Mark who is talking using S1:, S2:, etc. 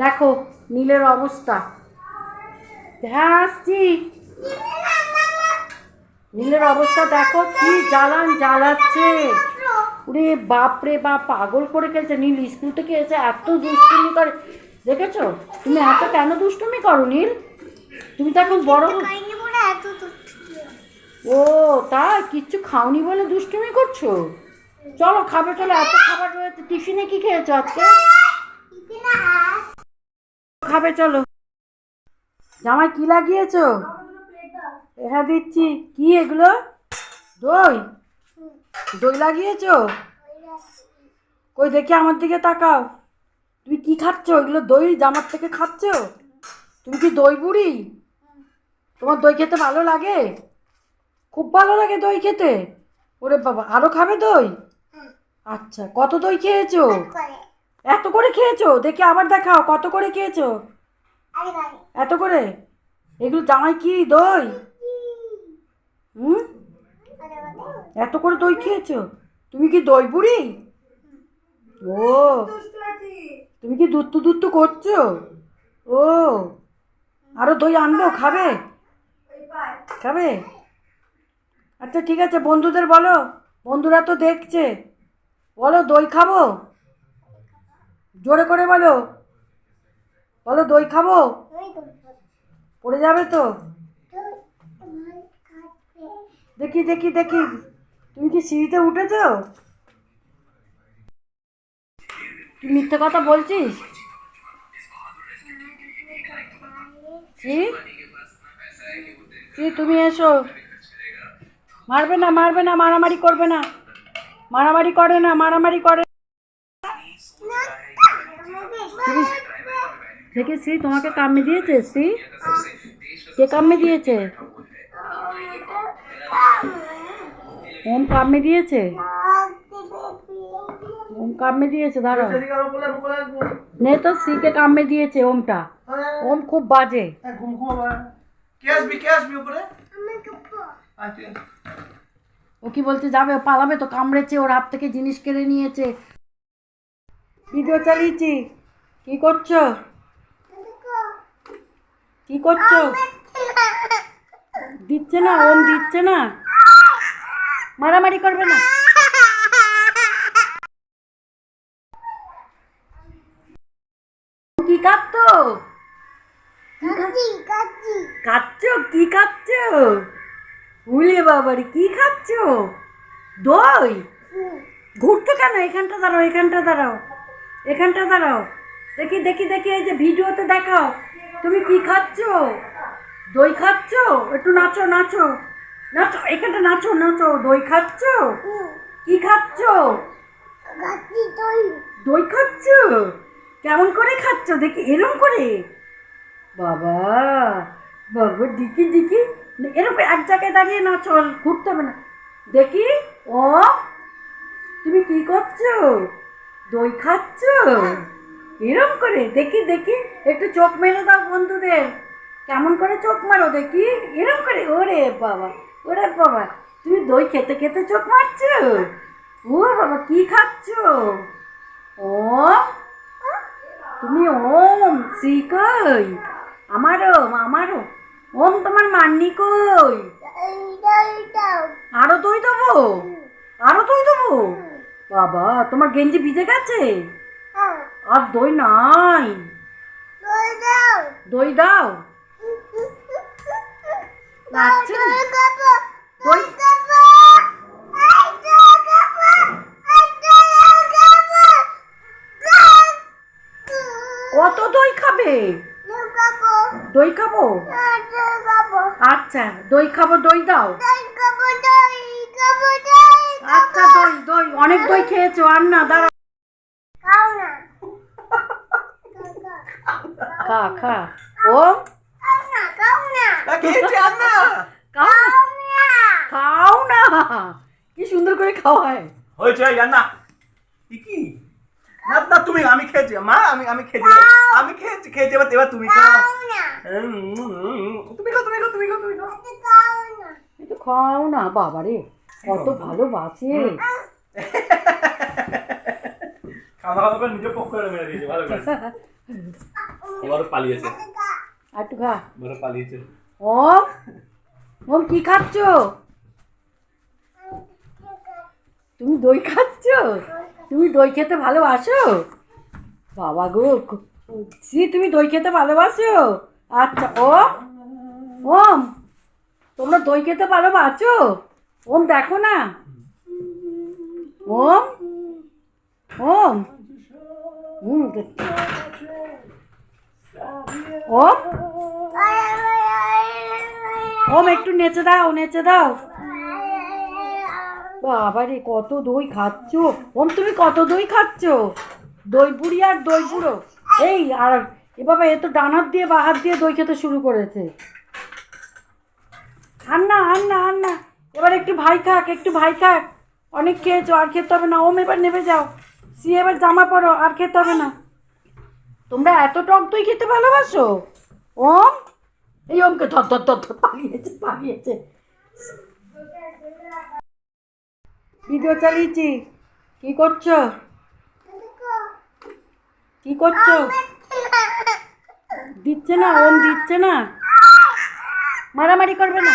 S1: দেখো, নীলের অবস্থা। হ্যাঁ আসছি নীলের অবস্থা দেখো, কি জ্বালান জ্বালাচ্ছে। ওরে বাপরে বাপ, পাগল করে খেলছে। নীল স্কুল থেকে এসে এত দুষ্টুমি করে। দেখেছ? তুমি এত কেন দুষ্টুমি করো, নীল? তুমি তো এখন বড়। ও তা কিচ্ছু খাওনি বলে দুষ্টুমি করছ? চলো, খাবে, চলো, এত খাবার রয়েছে। টিফিনে কি খেয়েছো আজকে? খাবে, চলো। জামাই, কি লাগিয়েছো? হ্যাঁ দিচ্ছি। কি এগুলো? দই। দই লাগিয়েছো? কই, দেখি আমার দিকে তাকাও। তুমি কি খাচ্ছ? এগুলো দই জামার থেকে খাচ্ছ? তুমি কি দই বুড়ি? তোমার দই খেতে ভালো লাগে? খুব ভালো লাগে দই খেতে। ওরে বাবা আরও খাবে দই? আচ্ছা কত দই খেয়েছো। এত করে খেয়েছো? দেখি আবার দেখাও কত করে খেয়েছো? এত করে? এগুলো জামাই কি দই? হুম? এত করে দই খেয়েছো? তুমি কি দই বুড়ি? ও তুমি কি দুত্তু দুত্তু করছ? ও আরও দই আনব খাবে? খাবে? আচ্ছা ঠিক আছে বন্ধুদের বলো। বন্ধুরা তো দেখছে। বলো দই খাব? জোরে করে বলো। বলো দই খাব? পড়ে যাবে তো। দেখি দেখি দেখি। তুমি কি সিঁড়িতে উঠেছো? তুই মিথ্যে কথা বলছিস? তুমি এসো। মারবে না মারবে না মারামারি করবে না। মারামারি করে না মারামারি করে তুমি দেখি শ্রী তোমাকে কামড়ে দিয়েছে? শ্রী কে কামড়ে দিয়েছে? ওম কামড়ে দিয়েছে? ওম কামড়ে দিয়েছে দাঁড়াও। নে তো শ্রীকে কামড়ে দিয়েছে ওমটা। ওম খুব বাজে। ও কি বলছে যাবে পালাবে তো কামড়েছে ওর হাত থেকে জিনিস কেড়ে নিয়েছে। ভিডিও চালিয়েছি। কি করছ? কি করছ? দিচ্ছে না ওম দিচ্ছে না। মারামারি করবে না। কি
S2: কাচ্চি।
S1: খাচ্ছ কি খাচ্ছ উলে বাবারি কি খাচ্ছ? দই? ঘুরতে কেন? এখানটা দাঁড়াও এখানটা দাঁড়াও। এখানটা দাঁড়াও। দেখি দেখি দেখি এই যে ভিডিওতে দেখাও। তুমি কি খাচ্ছ? দই খাচ্ছ? একটু নাচো নাচো। নাচো এখানটা নাচো নাচো। দই খাচ্ছ। কি খাচ্ছ?
S2: দই।
S1: দই খাচ্ছ? কেমন করে খাচ্ছ? দেখি এরম করে। বাবা বাবা ডিকি ডিকি। এরকম এক জায়গায় দাঁড়িয়ে না চল ঘুরতে হবে না। দেখি ও তুমি কি করছ? দই খাচ্ছ? এরম করে? দেখি দেখি। একটু চোখ মেরে দাও বন্ধুদের। কেমন করে চোখ মারো দেখি? এরম করে? ওরে বাবা ওরে বাবা। তুমি দই খেতে খেতে চোখ মারছো? ও বাবা, কি খাচ্ছ? ও তুমি ওম, শ্রী কই? আমারও আমারও। ওম, তোমার মান্নি কই।
S2: আরও দই
S1: দেবো? আরও দই দেবো? বাবা, তোমার গেঞ্জি ভিজে গেছে? আর দই নাই।
S2: দই দাও।
S1: দই। কত দই খাবে?
S2: দই খাব,
S1: দই খাব। আচ্ছা দই খাব দই দাও। আচ্ছা দই দই অনেক দই খেয়েছো। আর না দাঁড়া
S2: খাও না।
S1: খা খা ও
S2: খাও না, খাও না।
S3: খেয়েছি
S1: খাও না।
S2: খাও না।
S1: খাও না কি সুন্দর করে খাওয়ায়
S3: হয়েছে আর না কি না না তুমি আমি খেয়েছি মা আমি আমি খেয়েছি আমি খেয়েছি খেয়েছি এবার এবার তুমি খাও তুমি খাও তুমি খাও তুমি খাও তুমি খাও
S2: খাও না।
S1: একটু খাও না বাবারে কত ভালোবাসে
S3: কাঁদা কাঁদা করে নিজে পক্ষ করে মেরে দিয়েছে ভালো করে পালিয়েছে।
S1: খা
S3: পালিয়েছে।
S1: ওম ওম কি খাচ্ছ? তুমি দই খাচ্ছ? তুমি দই খেতে ভালোবাসো? বাবা গো সি তুমি দই খেতে ভালোবাসো? আচ্ছা ও? ওম তোমরা দই খেতে ভালোবাসো? ওম দেখো না। ওম ওম। হুম। ওম ওম একটু নেচে দাও নেচে দাও। বাবা রে কত দই খাচ্ছ? ওম, তুমি কত দই খাচ্ছ? দই বুড়ি আর দই বুড়ো এই, আর এ বাবা, এ তো ডানার দিয়ে বা হাত দিয়ে দই খেতে শুরু করেছে। আর না আর না আর না এবার একটু ভাই খাক, একটু ভাই খাক। অনেক খেয়েছো, আর খেতে হবে না। ওম, এবার নেমে যাও। সি এবার জামা পরো, আর খেতে হবে না। তোমরা এত টক দই খেতে ভালোবাসো? ওম? এই ওমকে ধর ধর ধর ধর, পালিয়েছে পালিয়েছে। ভিডিও চালিয়েছি। কি করছ? কি করছ? দিচ্ছে না, ওম দিচ্ছে না। মারামারি করবে না।